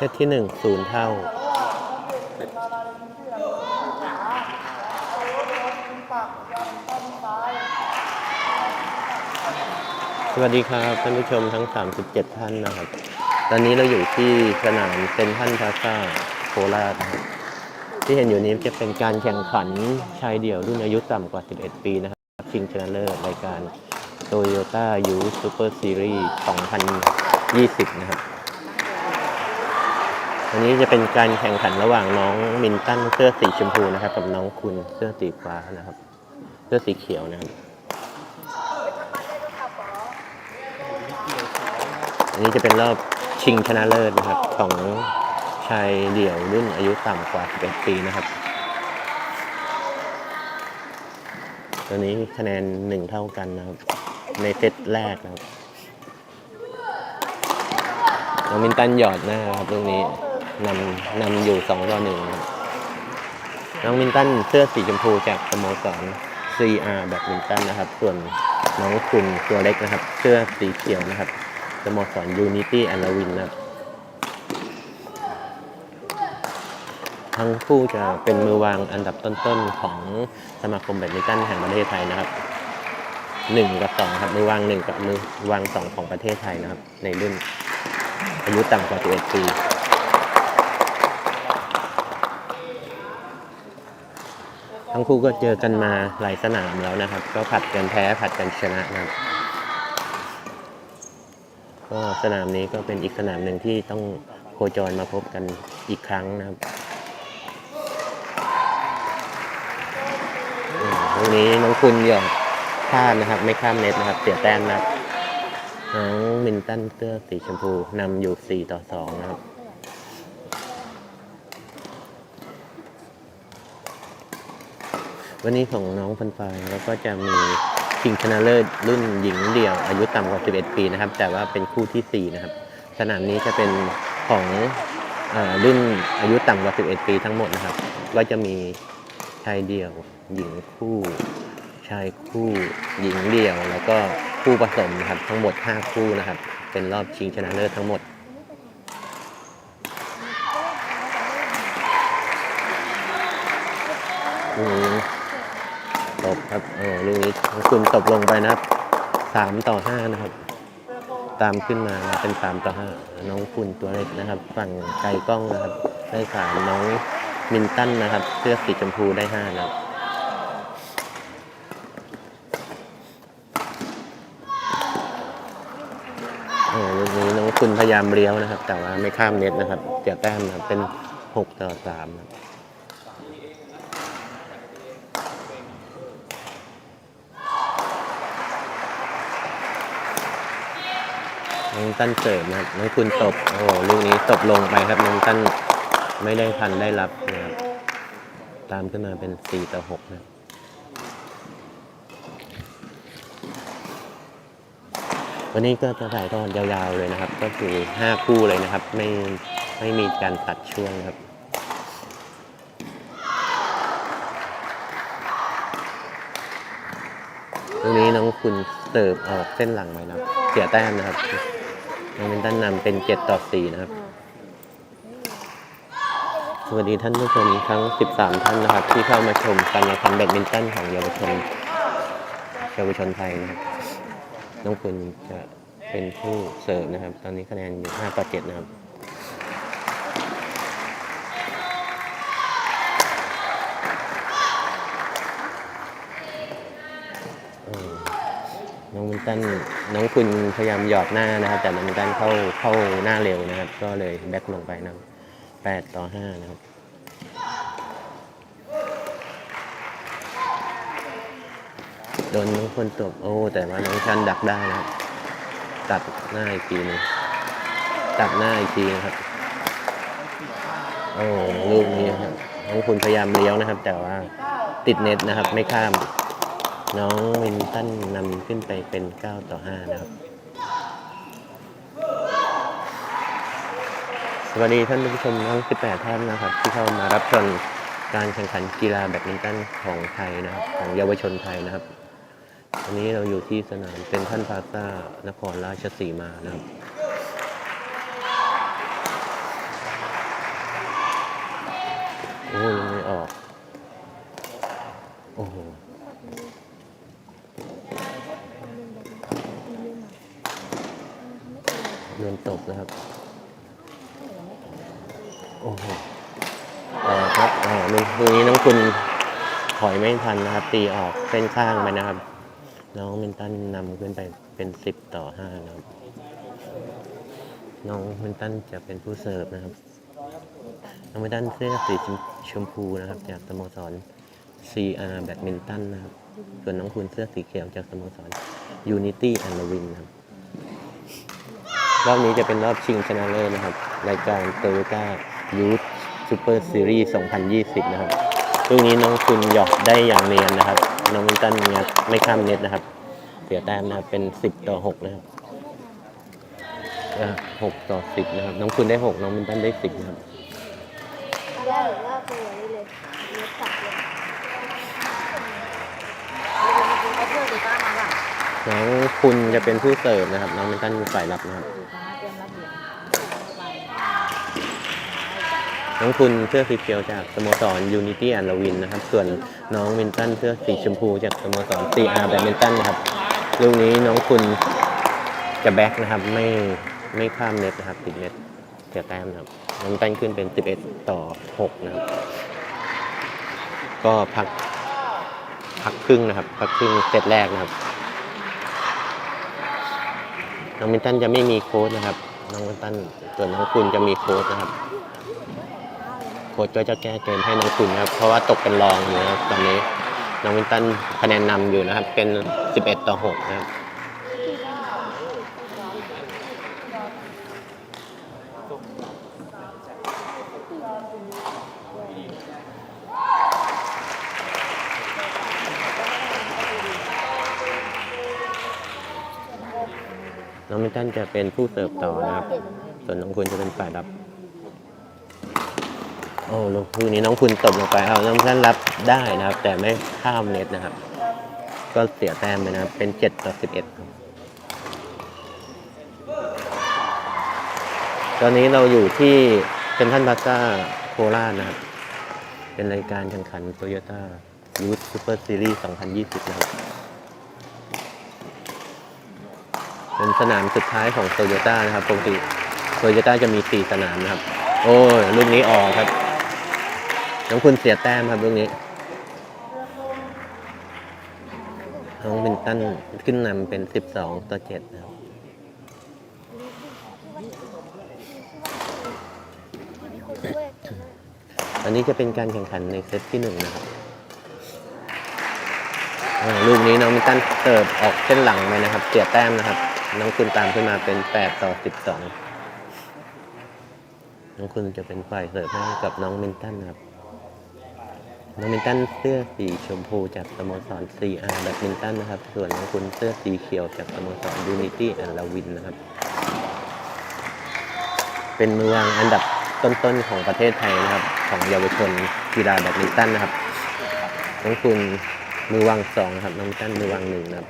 ซตที่หนึ่งศูนย์เท่า สวัสดีครับท่านผู้ชมทั้ง 37 ท่านนะครับ ตอนนี้เราอยู่ที่สนามเซนทรัลพลาซ่าโคราชนะครับ ที่เห็นอยู่นี้จะเป็นการแข่งขันชายเดี่ยวรุ่นอายุต่ำกว่า 11 ปีนะครับชิงชนะเลิศรายการ Toyota U Super Series 2020 นะครับ อันนี้จะเป็นการแข่งขันระหว่างน้องมินตันเสื้อสีชมพูนะครับ กับน้องคุณเสื้อสีฟ้านะครับ เสื้อสีเขียวนะครับอันนี้จะเป็นรอบชิงชนะเลิศนะครับ ของชายเดี่ยวรุ่นอายุต่ำกว่า 11 ปีนะครับ ตัวนี้คะแนนหนึ่งเท่ากันนะครับ ในเซตแรกนะครับน้องมินตันหยอดหน้าครับตรงนี้ นำนำอยู่สองต่อหนึ่งครับน้องมินตันเสื้อสีชมพูจากสโมสร CR แบบมินตันนะครับ ส่วนน้องคุณตัวเล็กนะครับ เสื้อสีเขียวนะครับสโมสร Unity and Lawin นะครับ ทั้งคู่จะเป็นมือวางอันดับต้นๆของสมาคมแบดมินตันแห่งประเทศไทยนะครับหนึ่งกับสองครับมือวางหนึ่งกับมือวางสองของประเทศไทยนะครับ ในรุ่นอายุต่ำกว่า11ปี ทั้งคู่ก็เจอกันมาหลายสนามแล้วนะครับ ก็ผัดกันแพ้ผัดกันชนะนะครับก็สนามนี้ก็เป็นอีกสนามหนึ่งที่ต้องโคจรมาพบกันอีกครั้งนะครับอืมตรงนี้น้องคุณหยอดพลาดนะครับ ไม่ข้ามเน็ตนะครับ เสียแต้มนะครับน้องมินตันเสื้อสีชมพูนำอยู่ 4 ต่อ 2 นะครับ วันนี้ของน้องฟันไฟแล้วก็จะมีชิงชนะเลิศรุ่นหญิงเดี่ยว อายุต่ำกว่า 11 ปีนะครับ แต่ว่าเป็นคู่ที่ 4 นะครับ สนามนี้จะเป็นของอรุ่นอายุต่ำกว่า 11 ปีทั้งหมดนะครับ ก็จะมีชายเดี่ยว หญิงคู่ ชายคู่ หญิงเดี่ยว แล้วก็คู่ผสมนะครับทั้งหมด 5 คู่นะครับ เป็นรอบชิงชนะเลิศทั้งหมดอืม ตบครับโอ้ลูกนี้ของคุณตบลงไปนะครับสามต่อห้านะครับ ตามขึ้นมาเป็นสามต่อห้าน้องคุณตัวเล็กนะครับ ฝั่งไกลกล้องนะครับ ได้สามน้องมินตันนะครับ เสื้อสีชมพูได้ห้านะครับโอ้ลูกนี้น้องคุณพยายามเลี้ยวนะครับ แต่ว่าไม่ข้ามเน็ตนะครับเสียแต้มนะครับเป็นหกต่อสามครับ น้องตั้นเสิร์ฟนะครับน้องคุณตบโอ้โหลูกนี้ตบลงไปครับน้องตั้นไม่ได้ทันได้รับนะครับตามขึ้นมาเป็น 4 ต่อ 6 นะครับวันนี้ก็จะถ่ายทอดยาวๆเลยนะครับ ก็คือ 5 คู่เลยนะครับ ไม่ไม่มีการตัดช่วงครับตรงนี้น้องคุณเสิร์ฟออกเส้นหลังไปนะครับ เสียแต้มนะครับ น้องเมนตันนำเป็น 7 ต่อ 4 นะครับ สวัสดีท่านผู้ชมทั้ง 13 ท่านนะครับ ที่เข้ามาชมการแข่งขันแบดมินตันของเยาวชนเยาวชนไทยนะครับ น้องคุณจะเป็นผู้เสิร์ฟนะครับ ตอนนี้คะแนนอยู่5ต่อ7นะครับ เออน้อง มินตันน้องคุณพยายามหยอดหน้านะครับ แต่น้องมินตันเข้าเข้าหน้าเร็วนะครับ ก็เลยแบ็คลงไปนะแปดต่อห้านะครับโดนน้องคนตบโอ้ แต่ว่าน้องชันดักได้นะครับ ตัดหน้าอีกทีหนึงตัดหน้าอีกทีนะครับโอ้ลูกนี้ครับน้องคุณพยายามเลี้ยวนะครับ แต่ว่าติดเน็ตนะครับ ไม่ข้าม น้องวินตันนำขึ้นไปเป็น 9 ต่อ 5 นะครับ สวัสดีท่านผู้ชมทั้ง 18 ท่านนะครับ ที่เข้ามารับชมการแข่งขันกีฬาแบดมินตันของไทยนะครับ ของเยาวชนไทยนะครับวันนี้เราอยู่ที่สนามเซนทันพาซ่านครราชสีมานะครับโอ้ยไม่ออก โอ้โห บนะครับ โอ้โหครับอ๋อมันตรงนี้น้องคุณถอยไม่ทันนะครับ ตีออกเส้นข้างไปนะครับ น้องมินตันนำขึ้นไปเป็นสิบต่อห้านะครับ น้องมินตันจะเป็นผู้เสิร์ฟนะครับ น้องมินตันเสื้อสีชมพูนะครับ จากสโมสร CR แบดมินตันนะครับ ส่วนน้องคุณเสื้อสีเขียวจากสโมสร Unity อัลวินครับ รอบนี้จะเป็นรอบชิงชนะเลิศนะครับ รายการ Toyota Youth Super Series 2020 นะครับลูกนี้น้องคุณหยอกได้อย่างเนียนนะครับ น้องมินตันงัดไม่ข้ามเน็ตนะครับ เสียแต้มนะครับ เป็น 10 ต่อ 6 นะครับหกต่อ 10 นะครับ น้องคุณได้ 6 น้องมินตันได้ 10 นะครับได้หรือว่าคืออะไรเลยเนื้อสับเลยเขาเพื่อนดีป้ามาป่ะ น้องคุณจะเป็นผู้เสิร์ฟนะครับ น้องมินตันฝ่ายรับนะครับ น้องคุณเสื้อสีเขียวจากสโมสร Unity and l a w i n นะครับ ส่วนน้องมินตันเสื้อสีชมพูจากสโมสร CR แบดมินตันนะครับลูกนี้น้องคุณจะแบ็กนะครับไม่ไม่ข้ามเน็ตนะครับติดเน็ตเสียแต้มนะครับน้องมินตันขึ้นเป็น 11 ต่อ 6 นะครับ ก็พักพักครึ่งนะครับ พักครึ่งเซตแรกนะครับ น้องมินตันจะไม่มีโค้ดนะครับ น้องมินตันส่วนน้องคุณจะมีโค้ดนะครับ โค้ชก็จะแก้เกมให้น้องคุณนะครับ เพราะว่าตกเป็นรองอยู่นะครับตอนนี้ น้องวินตันคะแนนนำอยู่นะครับ เป็น 11 ต่อ 6 นะครับ น้องวินจะเป็นผู้เสิร์ฟต่อนะครับ ส่วนน้องคุณจะเป็นฝ่ายรับ โอ้ลูกคู่นี้น้องคุณตบลงไปเอาน้องท่านรับได้นะครับ แต่ไม่ข้ามเน็ตนะครับ ก็เสียแต้มไปนะครับ เป็นเจ็ดต่อสิบเอ็ดตอนนี้เราอยู่ที่เซ็นทรัลพาซ่าโคราชนะครับ เป็นรายการแข่งขันโตโยต้ายูทซูเปอร์ซีรีส์2020 นะครับ เป็นสนามสุดท้ายของโตโยต้านะครับปกติโตโยต้าจะมี4สนามนะครับ โอ้ยลูกนี้ออกครับน้องคุณเสียแต้มครับลูกนี้น้องวินตันขึ้นนำเป็น12ต่อ7นะครับอันนี้จะเป็นการแข่งขันในเซตที่หนึ่งนะครับอ่าลูกนี้น้องมินตันเสิร์ฟออกเส้นหลังไปนะครับ เสียแต้มนะครับ น้องคุณตามขึ้นมาเป็น 8 ต่อ 12 น้องคุณจะเป็นฝ่ายเสิร์ฟให้กับน้องมินตันครับ น้องมินตันเสื้อสีชมพูจากสโมสร CR แบดมินตันนะครับ ส่วนน้องคุณเสื้อสีเขียวจากสโมสร Unity and l a w i n นะครับ เป็นมือวางอันดับต้นๆของประเทศไทยนะครับ ของเยาวชนกีฬาแบดมินตันนะครับ น้องคุณมือวางสองครับ น้องมินตันมือวางหนึ่งนะครับ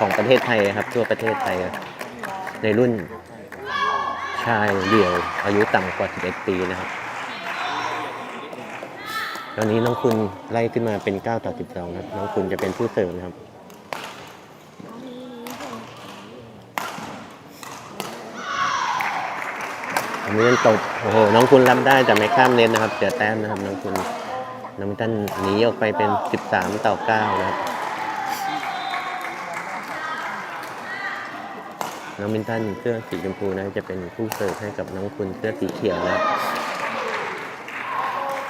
ของประเทศไทยครับ ทั่วประเทศไทย ในรุ่นชายเดี่ยว อายุต่ำกว่า 11 ปีนะครับ ตอนนี้น้องคุณไล่ขึ้นมาเป็น 9 ต่อ 12 ครับ น้องคุณจะเป็นผู้เสริมนะครับอันนี้มันตกโอ้โห น้องคุณรับได้แต่ไม่ข้ามเน็ตนะครับเสียแต้มนะครับ น้องคุณน้องท่านหนีออกไปเป็น 13 ต่อ 9 นะครับ น้องมินตันเสื้อสีชมพูนะจะเป็นผู้เสิร์ฟให้กับน้องคุณเสื้อสีเขียวนะครับ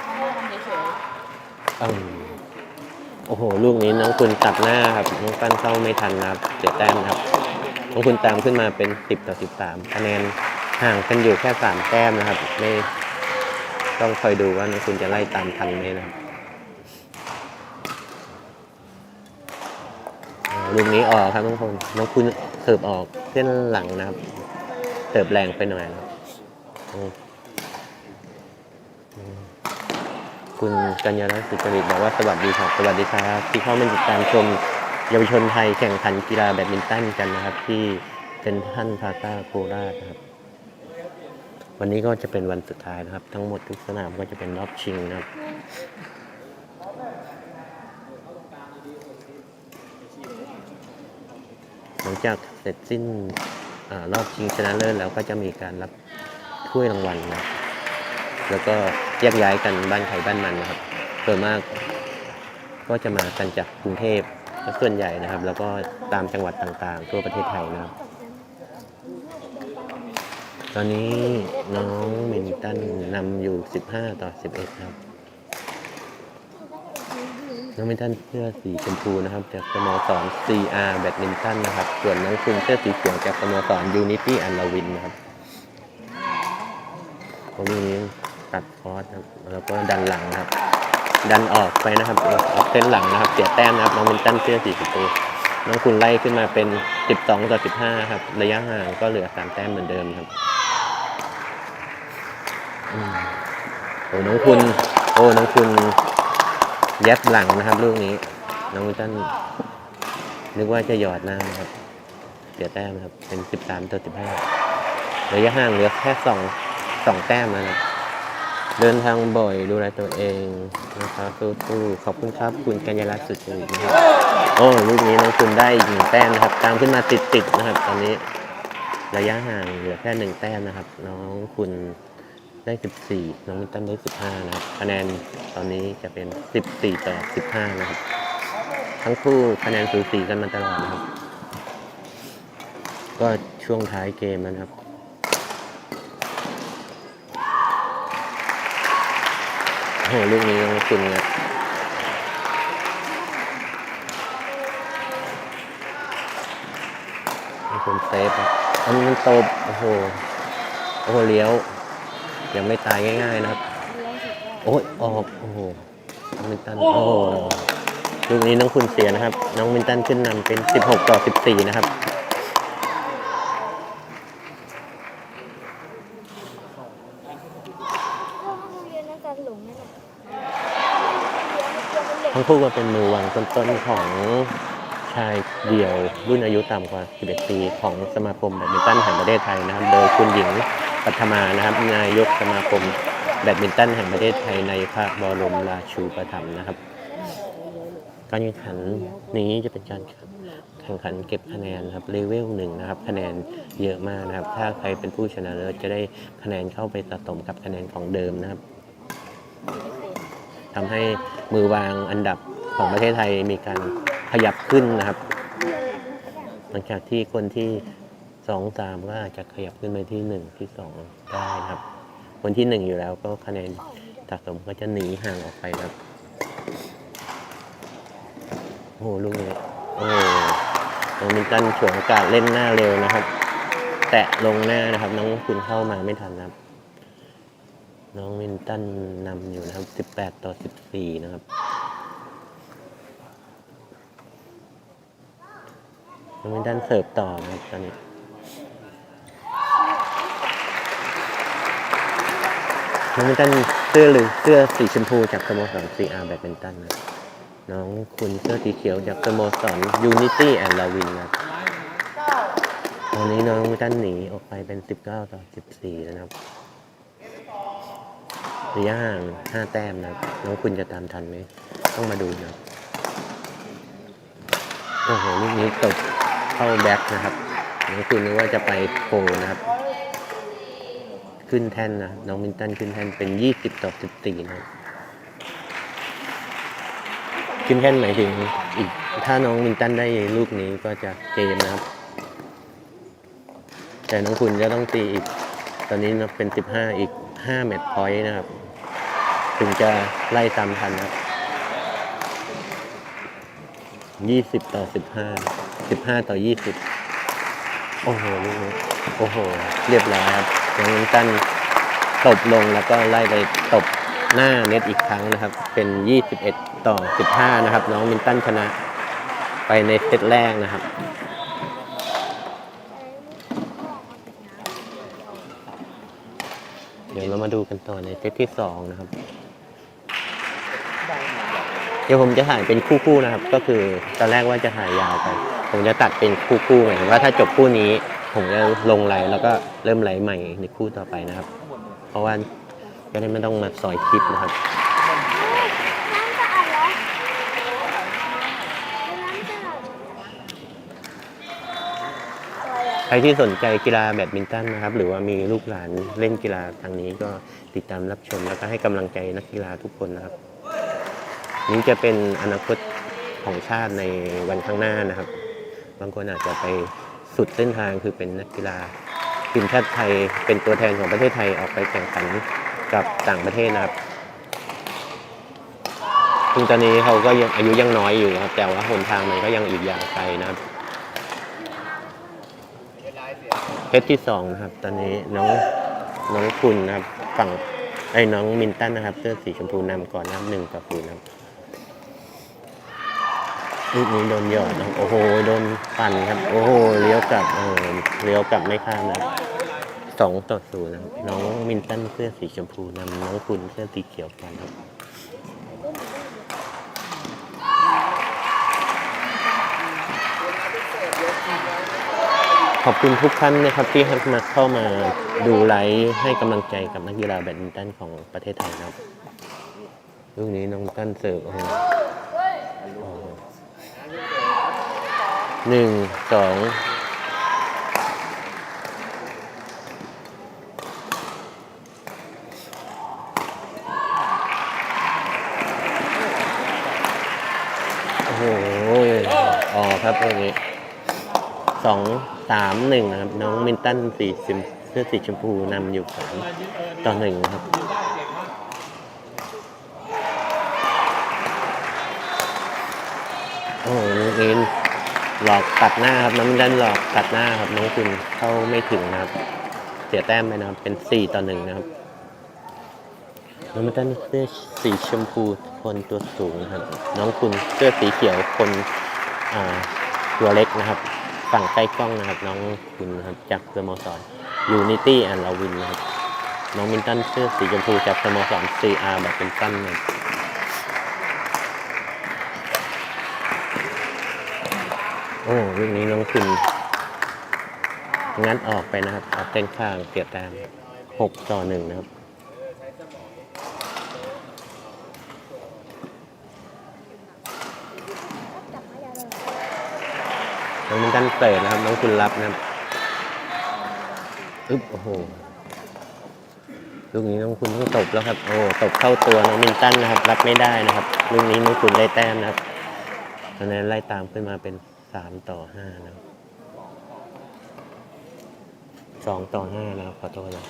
เขาไม่ทำเฉยอืมโอ้โห ลูกนี้น้องคุณตัดหน้าครับ น้องปั้นเข้าไม่ทันนะครับเสียแต้มนะครับ น้องคุณตามขึ้นมาเป็น 10 ต่อ 13 คะแนนห่างกันอยู่แค่ 3 แต้มนะครับ ไม่ต้องคอยดูว่าน้องคุณจะไล่ตามทันไหมนะครับอ่าลูกนี้ออกครับน้องคุณ น้องคุณเสิร์ฟออก เส้นหลังนะครับเสิร์ฟแรงไปหน่อยนะครับอืมอืมคุณกัญญาลักษณ์สุจริตบอกว่าสวัสดีครับ สวัสดีครับ ที่เข้ามาติดตามชมเยาวชนไทยแข่งขันกีฬาแบดมินตันกันนะครับ ที่เซนทัลพาซาโคราชนะครับ วันนี้ก็จะเป็นวันสุดท้ายนะครับ ทั้งหมดทุกสนามก็จะเป็นรอบชิงนะครับ หลังจากเสร็จสิ้นอรอบชิงชนะเลิศแล้วก็จะมีการรับถ้วยรางวัลนะครับแล้วก็แยกย้ายกันบ้านใครบ้านมันนะครับส่วนมากก็จะมากันจากกรุงเทพส่วนใหญ่นะครับ แล้วก็ตามจังหวัดต่างๆ ทั่วประเทศไทยนะครับ ตอนนี้น้องมินตันนำอยู่ 15 ต่อ 11 ครับ น้องมินตันเสื้อสีชมพูนะครับ จากสโมสร CR แบดมินตันนะครับ ส่วนน้องคุณเสื้อสีเขียวจากสโมสร Unity อันลาวินนะครับตรงนี้ตัดคอสครับแล้วก็ดันหลังนะครับ ดันออกไปนะครับออกเส้นหลังนะครับ เสียแต้มนะครับน้องมินตันเสื้อสีชมพูน้องคุณไล่ขึ้นมาเป็น 12 ต่อ 15 ครับ ระยะห่างก็เหลือ 3 แต้มเหมือนเดิมครับโอ้น้องคุณ โอ้น้องคุณ ยัดหลังนะครับลูกนี้ น้องมินตันนึกว่าจะหยอดหน้านะครับ เสียแต้มครับ เป็น 13ต่อ15ระยะห่างเหลือแค่สองสองแต้มนะครับ เดินทางบ่อยดูแลตัวเองนะครับสู้ๆขอบคุณครับ คุณกัญญาลักษณ์สุดจริตนะครับโอ้ลูกนี้น้องคุณได้อีกหนึ่งแต้มนะครับ ตามขึ้นมาติดๆนะครับ ตอนนี้ ระยะห่างเหลือแค่หนึ่งแต้มนะครับ น้องคุณ ได้สิบสี่น้องมินตันได้สิบห้านะครับ คะแนนตอนนี้จะเป็นสิบสี่ต่อสิบห้านะครับ ทั้งคู่คะแนนสูสีกันมาตลอดนะครับ ก็ช่วงท้ายเกมแล้วนะครับ โอ้โหลูกนี้น้องคุณเนี่ยมีคนเซฟอะอันนี้มันตบ โอ้โห โอ้โห เลี้ยว ยังไม่ตายง่าย ๆ นะครับ โอ้ยออกโอ้โหน้องมินตันโอ้โหลูกนี้น้องคุณเสียนะครับ น้องมินตันขึ้นนำเป็น 16 ต่อ 14 นะครับพวกโรงเรียนนักการหลงนี่แหละทั้งคู่ก็เป็นมือวางต้นๆของชายเดี่ยวรุ่นอายุต่ำกว่า 11 ปี ของสมาคมแบดมินตันแห่งประเทศไทยนะครับ โดยคุณหญิง ปัทมานะครับ นายกสมาคมแบดมินตันแห่งประเทศไทยในพระบรมราชูปถัมภ์นะครับ การแข่งขันนี้จะเป็นการแข่งขันเก็บคะแนนครับเลเวลหนึ่งนะครับ คะแนนเยอะมากนะครับ ถ้าใครเป็นผู้ชนะเลิศจะได้คะแนนเข้าไปสะสมกับคะแนนของเดิมนะครับทำให้มือวางอันดับของประเทศไทยมีการขยับขึ้นนะครับ หลังจากที่คนที่ สองสามก็อาจจะขยับขึ้นไปที่หนึ่งที่สองได้ครับคนที่หนึ่งอยู่แล้วก็คะแนนสะสมก็จะหนีห่างออกไปครับโอ้โหลูกนี้โอ้น้องมินตันฉวยโอกาสเล่นหน้าเร็วนะครับ แตะลงหน้านะครับ น้องคุณเข้ามาไม่ทันครับ น้องมินตันนำอยู่นะครับ 18 ต่อ 14 นะครับน้องมินตันเสิร์ฟต่อนะครับตอนนี้ น้องมินตันเสื้อหรือเสื้อสีชมพูจากสโมสร CR แบดมินตันนะน้องคุณเสื้อสีเขียวจากสโมสร Unity and Lawin นะครับตอนนี้น้องมินตันหนีออกไปเป็น 19 ต่อ 14 แล้วนะครับระยะห่าง 5 แต้มนะครับ น้องคุณจะตามทันไหม ต้องมาดูนะโอ้โหลูกนี้ตกเข้าแบ็คนะครับน้องคุณนึกว่าจะไปโพนะครับ ขึ้นแท่นนะ น้องมินตันขึ้นแท่นเป็น 20 ต่อ 14 นะครับขึ้นแท่นหมายถึงอีก ถ้าน้องมินตันได้ลูกนี้ก็จะเกมนะครับ แต่น้องคุณจะต้องตีอีก ตอนนี้นะเป็น 15 อีก 5 แมตช์พอยต์นะครับ ถึงจะไล่ตามทันนะครับ20ต่อ15 15ต่อ20โอ้โหลูกโอ้โห เรียบร้อยครับ น้องมินตันตบลงแล้วก็ไล่ไปตบหน้าเน็ตอีกครั้งนะครับ เป็น 21 ต่อ 15 นะครับ น้องมินตันชนะไปในเซตแรกนะครับเดี๋ยวเรามาดูกันต่อในเซตที่สองนะครับ เดี๋ยวผมจะถ่ายเป็นคู่ๆนะครับ ก็คือตอนแรกว่าจะถ่ายยาวไป ผมจะตัดเป็นคู่ๆหมายถึงว่าถ้าจบคู่นี้ ผมจะลงไลฟ์แล้วก็เริ่มไลฟ์ใหม่ในคู่ต่อไปนะครับ เพราะว่าจะได้ไม่ต้องมาซอยคลิปนะครับน้ำสะอาดเหรอน้ำสะอาดอะไรอะรที่สนใจกีฬาแบดมินตันนะครับ หรือว่ามีลูกหลานเล่นกีฬาทางนี้ก็ติดตามรับชมแล้วก็ให้กำลังใจนักกีฬาทุกคนนะครับ นี่จะเป็นอนาคตของชาติในวันข้างหน้านะครับ บางคนอาจจะไป สุดเส้นทางคือเป็นนักกีฬาทีมชาติไทยเป็นตัวแทนของประเทศไทยออกไปแข่งขันกับต่างประเทศนะครับซึ่งตอนนี้เขาก็ยังอายุยังน้อยอยู่ครับแต่ว่าหนทางมันก็ยังอีกยาวไกลนะครับเพชรที่สองนะครับ ตอนนี้น้องน้องคุณนะครับฝั่งไอ้น้องมินตันนะครับเสื้อสีชมพูนำก่อนนะครับหนึ่งต่อศูนย์นะครับ ลูกนี้โดนหยอดนะโอ้โหโดนปั่นครับ โอ้โหเลี้ยวกลับเออเลี้ยวกลับไม่ข้ามนะสองต่อศูนย์นะครับน้องมินตันเสื้อสีชมพูนำน้องคุณเสื้อสีเขียวก่อนครับขอบคุณทุกท่านนะครับที่ให้มาเข้ามาดูไลฟ์ให้กำลังใจกับนักกีฬาแบดมินตันของประเทศไทยครับลูกนี้น้องตั้นเสิร์ฟโอ้โหโอ้โห หนึ่งสองโอ้โหออกครับตรงนี้สองสามหนึ่งนะครับ น้องมินตันสีสิมเสื้อสีชมพูนำอยู่สามต่อหนึ่งครับโอ้โหน้องอิน หลอกตัดหน้าครับน้องมินตันหลอกตัดหน้าครับน้องคุณเข้าไม่ถึงนะครับ เสียแต้มไปนะครับเป็นสี่ต่อหนึ่งนะครับน้องมินตันเสื้อสีชมพูคนตัวสูงนะครับ น้องคุณเสื้อสีเขียวคนตัวเล็กนะครับ ฝั่งใกล้กล้องนะครับ น้องคุณนะครับจากสโมสรยูนิตี้แอนด์ลาวินนะครับน้องมินตันเสื้อสีชมพูจากสโมสร CR แบบเป็นตั้นนะครับ โอ้ลูกนี้น้องคุณงัดออกไปนะครับออกเต้นข้างเสียแต้มหกต่อหนึ่งนะครับน้องมินตันเตะนะครับ น้องคุณรับนะครับอึ๊บโอ้โหลูกนี้น้องคุณต้องตบแล้วครับ โอ้ตบเข้าตัวน้องมินตันนะครับ รับไม่ได้นะครับ ลูกนี้น้องคุณได้แต้มนะครับคะแนนไล่ตามขึ้นมาเป็น สามต่อห้านะสองต่อห้านะครับขอโทษนะ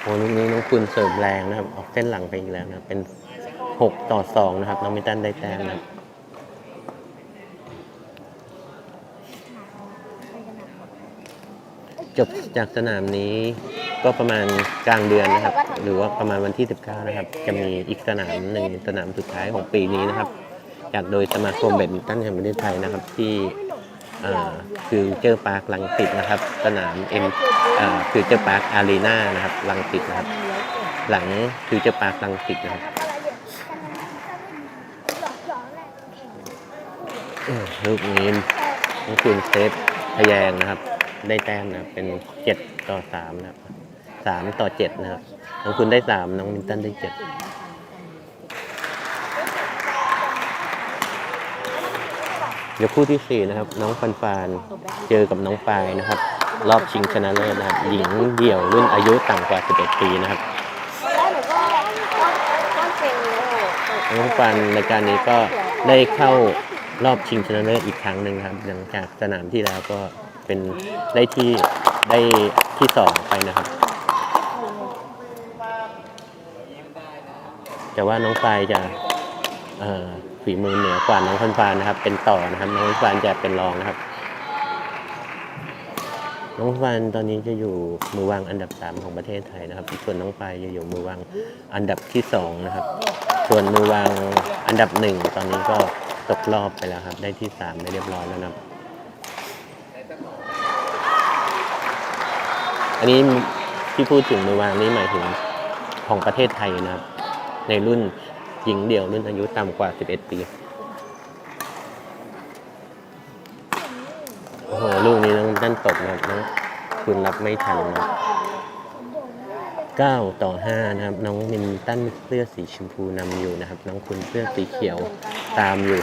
โอ้ลูกนี้น้องคุณเสิร์ฟแรงนะครับ ออกเส้นหลังไปอีกแล้วนะ เป็นหกต่อสองนะครับ น้องมิตันได้แต้มนะครับจบจากสนามนี้ ก็ประมาณกลางเดือนนะครับ หรือว่าประมาณวันที่ 19 นะครับ จะมีอีกสนามหนึ่งสนามสุดท้ายของปีนี้นะครับ จากโดยสมาคมแบดมินตันแห่งประเทศไทยนะครับ ที่คือเจอร์พาร์คลังสิตนะครับ สนามเอ็มคือเจอร์พาร์คอารีนานะครับลังสิตนะครับ หลังคือเจอร์พาร์คลังสิตนะครับเออลูกนี้น้องคุณเซฟทะแยงนะครับ ได้แต้มนะครับเป็นเจ็ดต่อสามนะครับ สามต่อเจ็ดนะครับน้องคุณได้สามน้องมินตันได้เจ็ดเดี๋ยวคู่ที่สี่นะครับ น้องฟันฟานเจอกับน้องปายนะครับ รอบชิงชนะเลิศนะครับ หญิงเดี่ยวรุ่นอายุต่ำกว่า 11 ปีนะครับน้องฟันรายการนี้ก็ได้เข้ารอบชิงชนะเลิศอีกครั้งหนึ่งครับ หลังจากสนามที่แล้วก็เป็นได้ที่ได้ที่สองไปนะครับ แต่ว่าน้องฟายจะฝีมือเหนือกว่าน้องฟันฟานนะครับ เป็นต่อนะครับ น้องฟันฟานจะเป็นรองนะครับ น้องฟันตอนนี้จะอยู่มือวางอันดับสามของประเทศไทยนะครับ ส่วนน้องฟายจะอยู่มือวางอันดับที่สองนะครับ ส่วนมือวางอันดับหนึ่งตอนนี้ก็ตกรอบไปแล้วครับ ได้ที่สามได้เรียบร้อยแล้วนะครับ อันนี้ที่พูดถึงมือวางนี่หมายถึงของประเทศไทยนะครับ ในรุ่นหญิงเดี่ยวรุ่นอายุต่ำกว่า 11 ปี โอ้โห ลูกนี้น้องด้านตกนะครับน้องคุณรับไม่ทันนะ9 ต่อ 5 นะครับ น้องมินตันเสื้อสีชมพูนำอยู่นะครับ น้องคุณเสื้อสีเขียวตามอยู่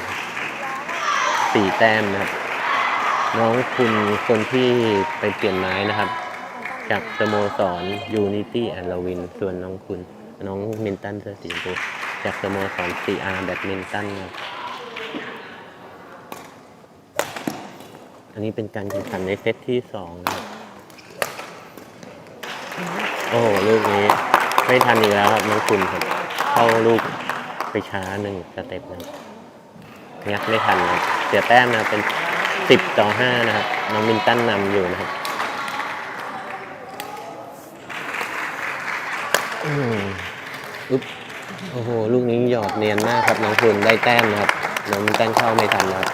สี่แต้มนะครับ น้องคุณคนที่ไปเปลี่ยนไม้นะครับ จากสโมสรยูนิตี้แอนด์ลวิน ส่วนน้องคุณ น้องมินตันเสื้อสีชมพูจากสโมสร CR แบดมินตันครับอันนี้เป็นการแข่งขันในเซตที่สองนะครับโอ้โหลูกนี้ไม่ทันอีกแล้วครับน้องคุณครับ เข้าลูกไปช้าหนึ่งสเต็ปนะครับงัดไม่ทันนะเสียแต้มนะเป็นสิบต่อห้านะครับ น้องมินตันนำอยู่นะครับอืม อุ๊บโอ้โห ลูกนี้หยอดเนียนมากครับน้องคุณได้แต้มนะครับน้องมินตันเข้าไม่ทันนะครับ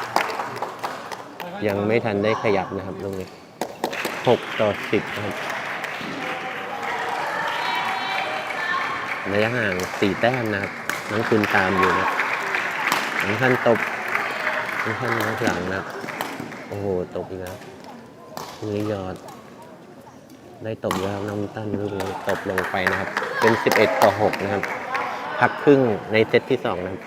ยังไม่ทันได้ขยับนะครับลูกนี้หกต่อสิบนะครับระยะห่างสี่แต้มนะครับน้องคุณตามอยู่นะน้องท่านตบน้องท่านน้องหลังนะครับโอ้โหตบอีกแล้วลูกนี้ยอด ได้ตบแล้วน้องตั้นลูกนี้ตบลงไปนะครับ เป็น 11 ต่อ 6 นะครับ พักครึ่งในเซตที่ 2 นะครับ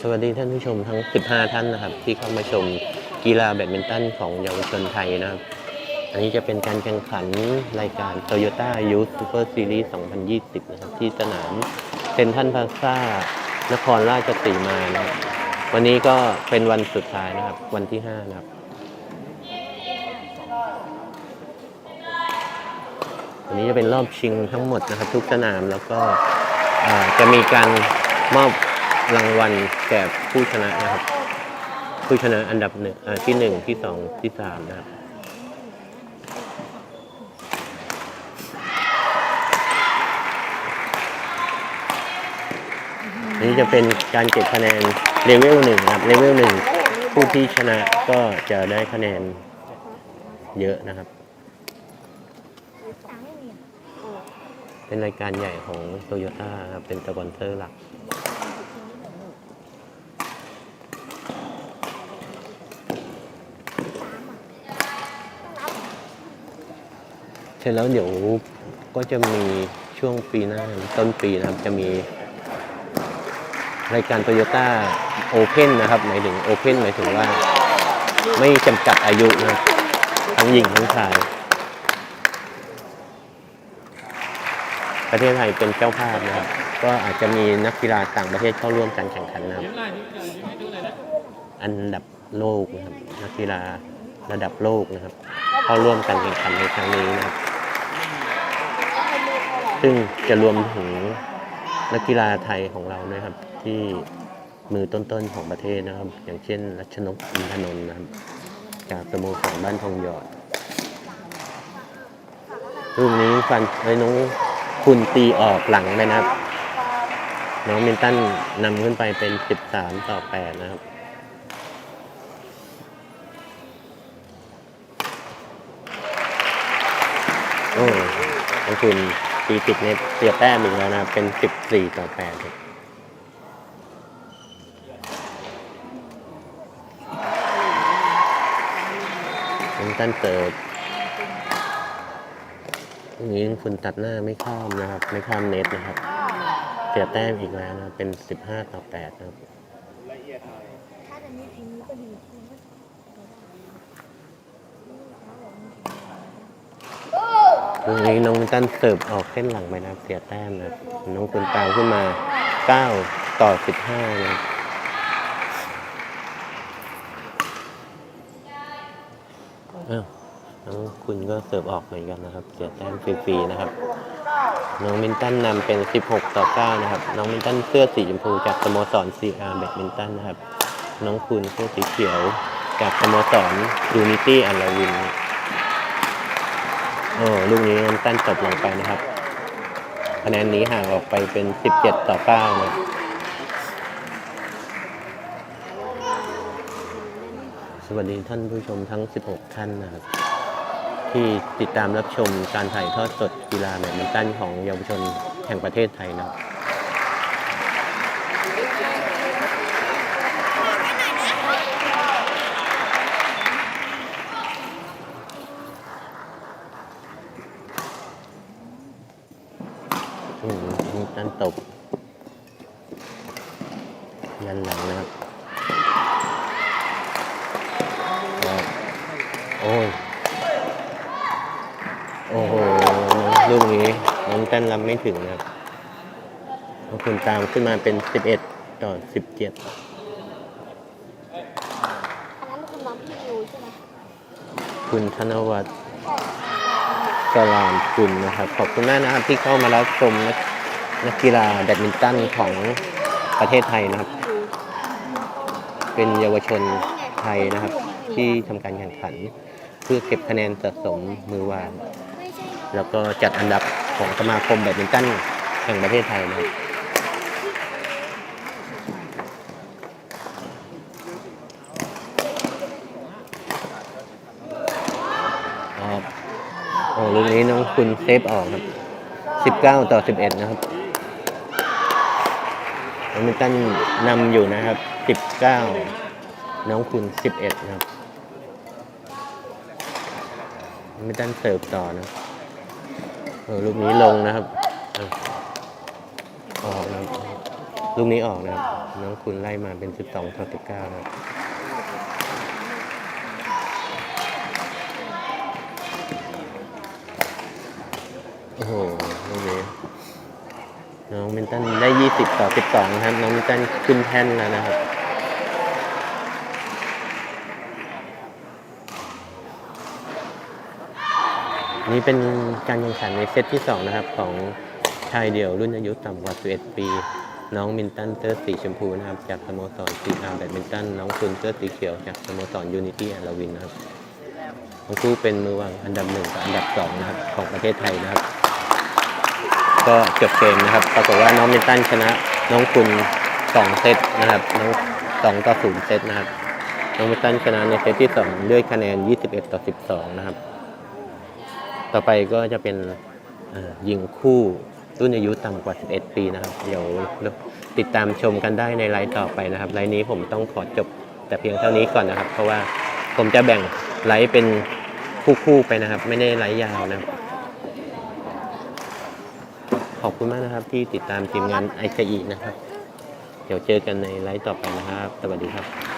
สวัสดีท่านผู้ชมทั้ง 15 ท่านนะครับ ที่เข้ามาชม กีฬาแบดมินตันของเยาวชนไทยนะครับ อันนี้จะเป็นการแข่งขันรายการ Toyota Youth Super Series 2020 นะครับ ที่สนามเซนทรัลพาซ่านครราชสีมานะครับวันนี้ก็เป็นวันสุดท้ายนะครับ วันที่ 5 นะครับวันนี้จะเป็นรอบชิงทั้งหมดนะครับ ทุกสนามแล้วก็จะมีการมอบรางวัลแก่ผู้ชนะนะครับ ผู้ชนะอันดับหนึ่งที่หนึ่งที่สองที่สามนะครับอันนี้จะเป็นการเก็บคะแนนเลเวลหนึ่งครับเลเวลหนึ่งผู้ที่ชนะก็จะได้คะแนนเยอะนะครับ เป็นรายการใหญ่ของโตโยต้าครับเป็นสปอนเซอร์หลัก ร็จแล้วเดี๋ยวก็จะมีช่วงปีหน้าต้นปีนะครับจะมีรายการโตโยต้าโอเพนนะครับ หมายถึงโอเพนหมายถึงว่าไม่จำกัดอายุนะครับทั้งหญิงทั้งชาย ประเทศไทยเป็นเจ้าภาพนะครับ ก็อาจจะมีนักกีฬาต่างประเทศเข้าร่วมการแข่งขันนะครับ อันดับโลกนะครับ นักกีฬาระดับโลกนะครับ เข้าร่วมการแข่งขันในครั้งนี้นะครับ ซึ่งจะรวมถึงนักกีฬาไทยของเราด้วยครับ ที่มือต้นๆของประเทศนะครับ อย่างเช่น รัชนกอินทนนท์นะครับ จากสโมสรบ้านทองหยอดรูปนี้ฟันไอ้น้องคุณตีออกหลังเลยนะครับ น้องมินตันนำขึ้นไปเป็น 13 ต่อ 8 นะครับโอ้น้องคุณ ตีติดเน็ตเสียแต้มอีกแล้วนะครับเป็น 14 ต่อ8ครับมินตันเสิร์ฟอย่างนี้คุณตัดหน้าไม่ข้ามนะครับ ไม่ข้ามเน็ตนะครับ เสียแต้มอีกแล้วนะครับเป็น 15 ต่อ8นะครับ ถ้าจะมีพิมพ์ก็ดี ตรงนี้น้องมินตันเสิร์ฟออกเส้นหลังไปนะครับเสียแต้มนะครับน้องคุณตามขึ้นมา 9 ต่อ 15นะครับอ้าวน้องคุณก็เสิร์ฟออกเหมือนกันนะครับ เสียแต้มฟรีๆนะครับ น้องมินตันนำเป็น 16 ต่อ 9 นะครับ น้องมินตันเสื้อสีชมพูจากสโมสร CR แบดมินตันนะครับ น้องคุณเสื้อสีเขียวจากสโมสร Unity อัลลาวินนะครับ โอ้ลูกนี้น้องตันจบลงไปนะครับ คะแนนนี้ห่างออกไปเป็น 17 ต่อ9นะสวัสดีท่านผู้ชมทั้ง 16 ท่านนะครับ ที่ติดตามรับชมการถ่ายทอดสดกีฬาแบดมินตันของเยาวชนแห่งประเทศไทยนะครับ นี่ด้านตบยันหลังนะครับ โอ้ย โอ้โหลูกนี้น้องแต้นรับไม่ถึงนะครับอคุณตามขึ้นมาเป็น 11 ต่อ 17ุณธนวัฒน์สลามคุณนะครับ ขอบคุณแม่นะครับที่เข้ามารับชมนะครับ นักกีฬาแบดมินตันของประเทศไทยนะครับ เป็นเยาวชนไทยนะครับ ที่ทำการแข่งขัน เพื่อเก็บคะแนนสะสมมือวาง แล้วก็จัดอันดับของสมาคมแบดมินตันแห่งประเทศไทยนะครับครับโอ้ลูกนี้น้องคุณเซฟออกครับ 19 ต่อ 11 นะครับ แบดมินตันนำอยู่นะครับ 19 น้องคุณ 11 นะครับแบดมินตันเสิร์ฟต่อนะเออลูกนี้ลงนะครับออกนะครับลูกนี้ออกนะครับ น้องคุณไล่มาเป็น 12 ต่อ 19 นะครับโอ้โหลูกนี้น้ มินตันได้ 20 ต่อ 12 นะครับ น้องมินตันขึ้นแท่นแล้วนะครับนี่เป็นการแข่งขันในเซตที่ 2 นะครับ ของชายเดี่ยวรุ่นอายุต่ำกว่า 11 ปี น้องมินตันเสื้อสีชมพูนะครับ จากสโมสรสีอาร์แบดมินตัน น้องคุณเสื้อสีเขียวจากสโมสรยูนิตี้แอนด์ลาวินนะครับทั้งคู่เป็นมือวางอันดับหนึ่งกับอันดับสองนะครับของประเทศไทยนะครับ ก็จบเกมนะครับ ปรากฏว่าน้องมินตันชนะน้องคุณสองเซตนะครับ น้องสองต่อศูนย์เซตนะครับ น้องมินตันชนะในเซตที่สองด้วยคะแนน 21 ต่อ 12 นะครับ ต่อไปก็จะเป็นยิงคู่รุ่นอายุต่ำกว่า 11 ปีนะครับ เดี๋ยวติดตามชมกันได้ในไลฟ์ต่อไปนะครับ ไลฟ์นี้ผมต้องขอจบแต่เพียงเท่านี้ก่อนนะครับ เพราะว่าผมจะแบ่งไลฟ์เป็นคู่ๆไปนะครับ ไม่ได้ไลฟ์ยาวนะครับ ขอบคุณมากนะครับที่ติดตามทีมงานไอซีนะครับ เดี๋ยวเจอกันในไลฟ์ต่อไปนะครับ สวัสดีครับ